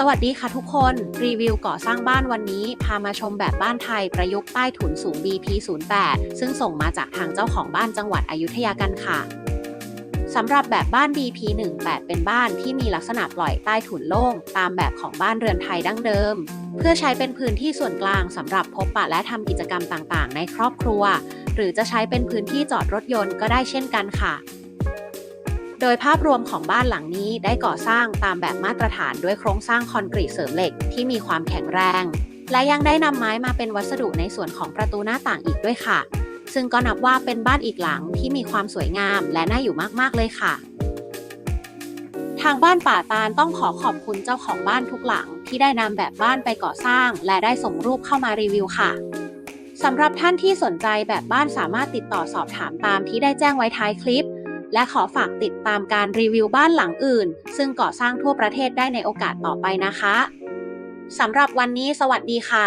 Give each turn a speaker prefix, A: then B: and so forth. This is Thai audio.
A: สวัสดีค่ะทุกคน รีวิวก่อสร้างบ้านวันนี้ พามาชมแบบบ้านไทยประยุกต์ใต้ถุนสูง BP08 ซึ่งส่งมาจากทางเจ้าของบ้านจังหวัดอยุธยากันค่ะสำหรับแบบบ้าน BP18 เป็นบ้านที่มีลักษณะปล่อยใต้ถุนโล่ง ตามแบบของบ้านเรือนไทยดั้งเดิม เพื่อใช้เป็นพื้นที่ส่วนกลางสำหรับพบปะและทำกิจกรรมต่างๆ ในครอบครัว หรือจะใช้เป็นพื้นที่จอดรถยนต์ก็ได้เช่นกันค่ะ โดยภาพรวมของบ้านหลังนี้ได้ก่อสร้างตามแบบมาตรฐานด้วยโครงสร้างคอนกรีตเสริมเหล็กที่มีความแข็งแรง และยังได้นำไม้มาเป็นวัสดุในส่วนของประตูหน้าต่างอีกด้วยค่ะ ซึ่งก็นับว่าเป็นบ้านอีกหลังที่มีความสวยงามและน่าอยู่มากๆเลยค่ะ ทางบ้านป่าตาลต้องขอขอบคุณเจ้าของบ้านทุกหลัง ที่ได้นำแบบบ้านไปก่อสร้าง และได้ส่งรูปเข้ามารีวิวค่ะสำหรับท่านที่สนใจแบบบ้านสามารถติดต่อสอบถามตามที่ได้แจ้งไว้ท้ายคลิป และขอฝากติดตามการรีวิวบ้านหลังอื่น ซึ่งก่อสร้างทั่วประเทศได้ในโอกาสต่อไปนะคะสำหรับวันนี้สวัสดีค่ะ